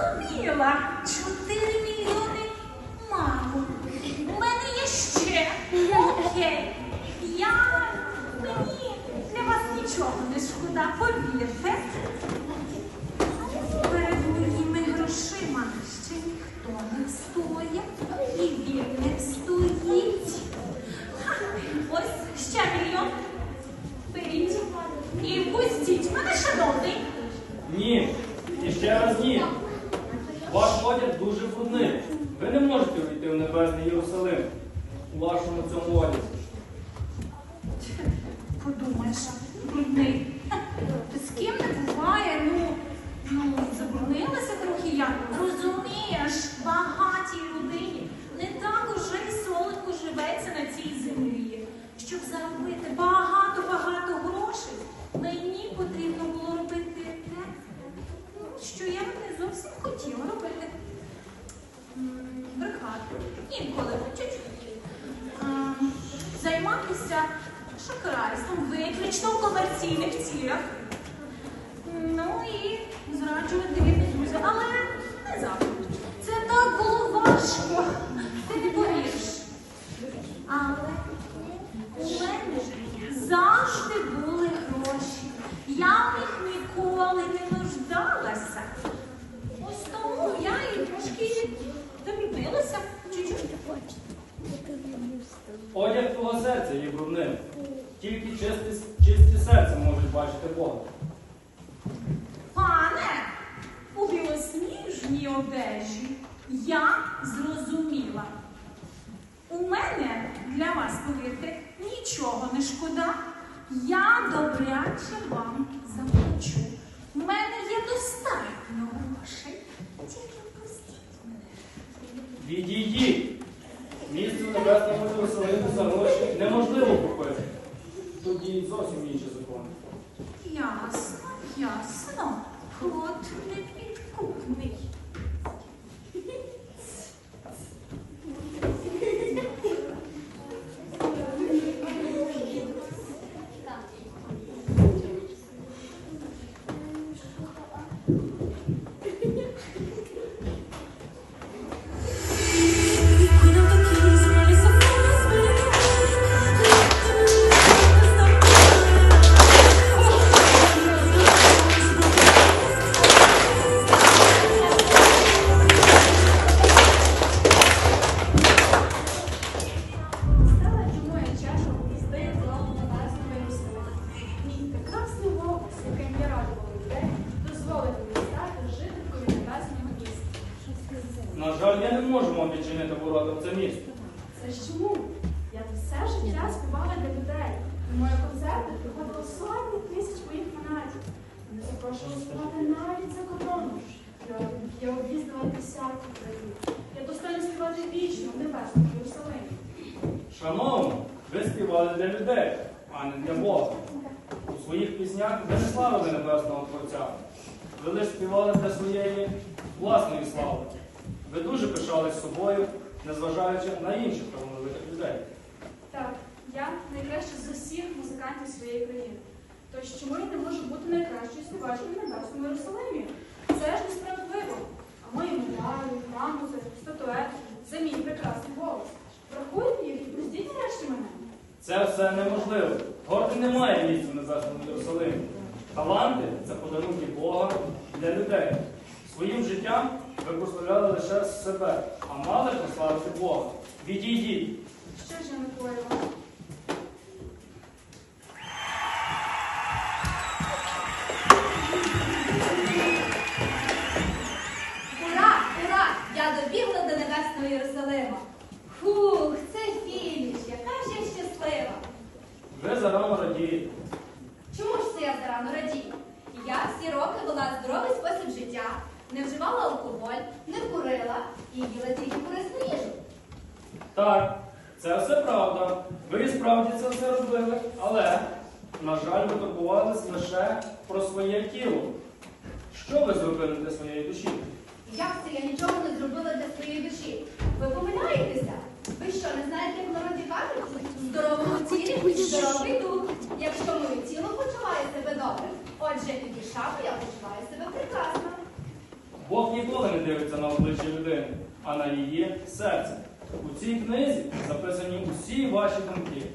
зрозуміла. Чотири мільйони мало. У мене є ще. Окей. Я мені для вас нічого не шкода. Повірте. Перед моїми грошима ще ніхто не стоїть і він не стоїть. Ха, ось ще мільйон. Беріть і впустіть мене, шановний. Ні, і ще раз ні. Ваш одяг дуже брудний. Ви не можете увійти в небесний Єрусалим у вашому цьому одязі. Подумаєш, брудний. З ким не буває, ну, ну, забруднилася трохи я. Розумієш, багатій людині не так уже й солодко живеться на цій землі. Щоб заробити багато-багато грошей, мені потрібно було робити те, ну, що я не зовсім хотіла робити. М, Брехати. Інколи чуть-чуть. Ем, Займатися шахрайством виключно в комерційних цілях. Ну і зраджувати від друзі, Але не завжди. Це так було важко. Ти не повіриш. Але у мене завжди були гроші. Я в них ніколи не нуждалася. Ось тому я і трошки домінилася. Чуть-чуть. Одяг твого серця є брудним. Тільки чисті, чисті серця можуть бачити Бога. Пане, у білосніжній одежі я зрозуміла. У мене для вас, повірте, нічого не шкода. Я добряче вам заплачу. У мене є достатньо грошей. Тільки впустіть мене. Відійдіть. Місце небесному Єрусалимі за гроші неможливо купити. Тоді зовсім інші відчинити в це місто. Це ж чому? Я все життя співала для людей. На мої концерти приходило сотні тисяч моїх фанатів. Вони запрошували співати навіть за кордоном. Я, я об'їздила десятки країн. Я достойна співати вічно в небесному Єрусалимі. Шановні, ви співали для людей, а не для Бога. У своїх піснях ви не славили небесного Творця. Ви лише співали для своєї власної слави. Ви дуже пишались собою, незважаючи на інших талановитих людей. Так, я найкраща з усіх музикантів своєї країни. Тож чому я не можу бути найкращою співачкою в небесному Єрусалимі? Це ж несправедливо. А мої медалі, грамоти, статуетки за мій прекрасний голос. Врахуйте їх і простіть нарешті мене. Це все неможливо. Горди немає місця в небесному Єрусалимі. Таланти це подарунки Бога для людей. Своїм життям ви прославляли лише себе, а мали прославити Бога. Відійдіть. Що ж я накоїла? Ура! Ура! Я добігла до небесного Єрусалима. Фух, це фініш, яка ж я щаслива. Ви зарано радієте. Чому ж це я зарано радію? Я всі роки вела здоровий спосіб життя, не вживала алкоголь, не курила і їла тільки корисну їжу. Так, це все правда. Ви і справді це все робили, але, на жаль, ви турбувались лише про своє тіло. Що ви зробили для своєї душі? Як це я нічого не зробила для своєї душі? Ви помиляєтеся? Ви що, не знаєте, як народі кажуть? Здоровому тілі здоровий дух. Якщо моє тіло почуває себе добре, отже і душа моя почуває себе прекрасно. Бог ніколи не дивиться на обличчя людини, а на її серце. У цій книзі записані усі ваші думки,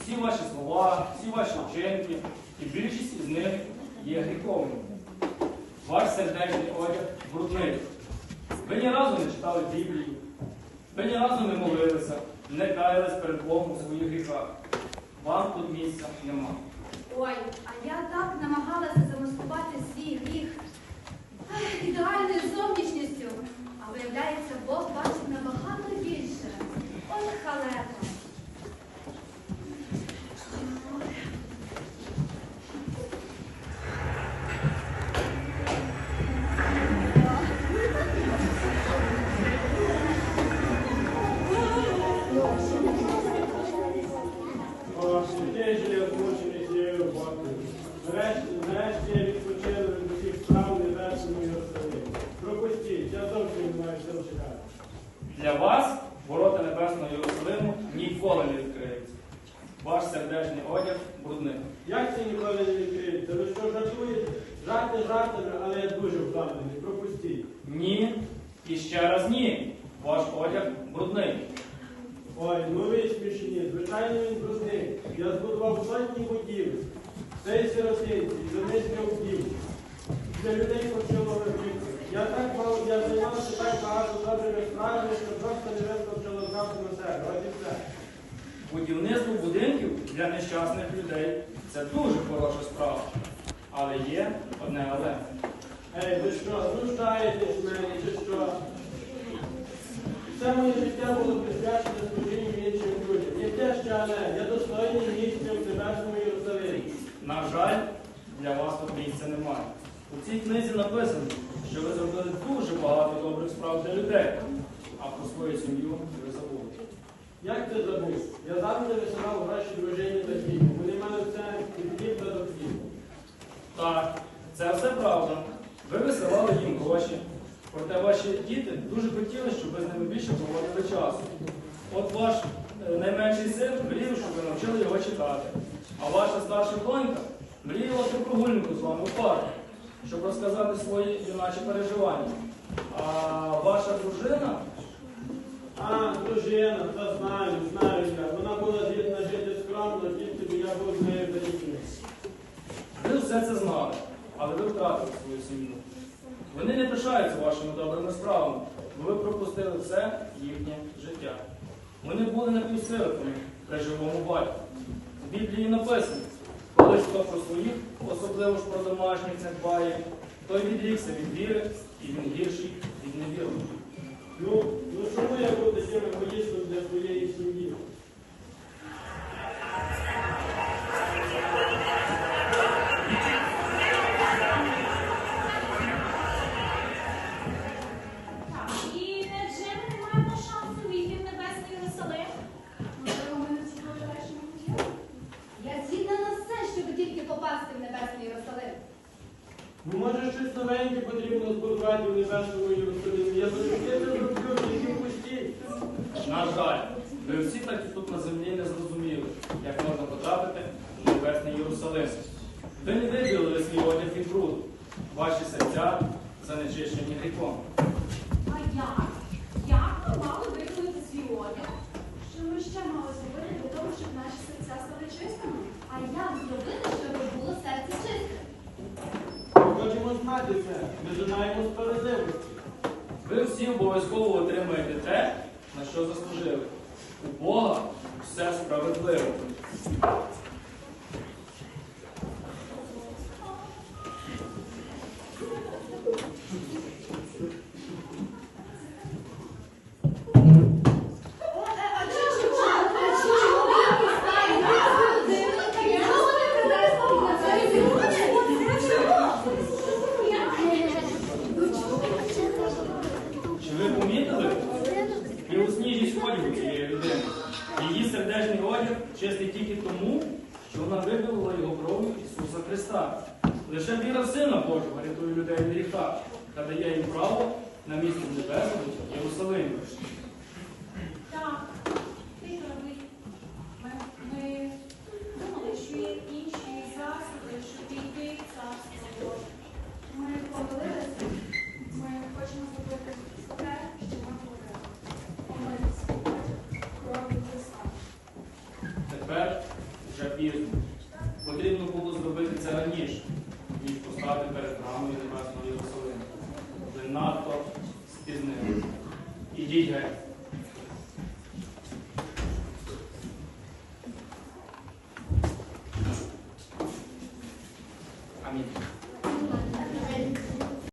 усі ваші слова. всі ваші вчинки, і більшість із них є гріховними. Ваш сердечний одяг брудний. Ви ні разу не читали Біблію, ви ні разу не молилися, не каялись перед Богом у своїх гріхах. Вам тут місця нема. Ой, а я так брудний. Як це ніколи не відкриється? Ви що жартуєте? Жарти жартами, але я дуже впевнений. Пропустіть. Ні. І ще раз ні. Ваш одяг брудний. Ой, ну ви смішні, звичайно він брудний. Я збудував сотні будівель. Цей сиротинці, за низько вдів. Для людей почало робити. Я так мав, я займався так багато добрими справами, що просто не вистачило знати на себе. От і все. Будівництво будинків для нещасних людей це дуже хороша справа. Але є одне але. Ей, ви що, знущаєтесь з мене, чи що? Все моє життя було присвячене служінню іншим людям. Яке ще але? Я достойний місця в Небесному Єрусалимі. На жаль, для вас тут місця немає. У цій книзі написано, що ви зробили дуже багато добрих справ для людей, а про свою сім'ю ви. Як ти забув? Я завжди висилав гроші дружині та дітям. Вони мене все від хліб та до хліб. Так, це все правда. Ви висилали їм гроші. Проте ваші діти дуже хотіли, щоб ви з ними більше проводили часу. От ваш е, найменший син мріяв, щоб ви навчили його читати. А ваша старша донька мріяла про прогулянку з вами в парку, щоб розказати свої юначі переживання. А ваша дружина А, дружина, та знаю, знаю я. Вона була згідна жити скромно, тільки я був з нею за. Ви все це знали, але ви втратили свою сім'ю. Вони не пишаються вашими добрими справами, бо ви пропустили все їхнє життя. Вони були напівсиликами при живому батьку. В Біблії написано, коли ж хто про своїх, особливо ж про домашніх не дбає, той відрікся від віри, і він гірший від невірних. Ну, ну чому я був таким егоїстом для своєї сім'ї? Так, і невже ми не маємо шансу війти в Небесний Єрусалим? Можливо, ми не цього речення? Я згідна на все, щоб тільки попасти в Небесний Єрусалим. Ну, може, щось новеньке потрібно збудувати в Небесному Єрусалимі. Я завжди це роблю, тільки пустіть. На жаль, ви всі так і тут на землі не зрозуміли, як можна потрапити в Небесний Єрусалим. Ви не виділили свій одяг від бруду, ваші серця занечищені гріхом. А як? Як ми мали виконати свій одяг? Що ми ще мали зробити для того, щоб наші серця стали чистими? А як зробити, щоб було серце чисте? Ми хочемо знати це. Ми жадаємо справедливості. Ви всі обов'язково отримаєте те, на що заслужили. У Бога все справедливо. На місце небесному Єрусалимі. Так, ти правий. Ми, ми думали, що є інші засоби, щоб війти в царство Боже. Ми помилилися. Ми хочемо зробити те, що ми говорили. Помилися. Кров'ю Христа. Тепер вже запізно. Потрібно було зробити це раніше, ніж постати перед храмою Небесної Єрусалиму. Ви надто किसने ये चीज है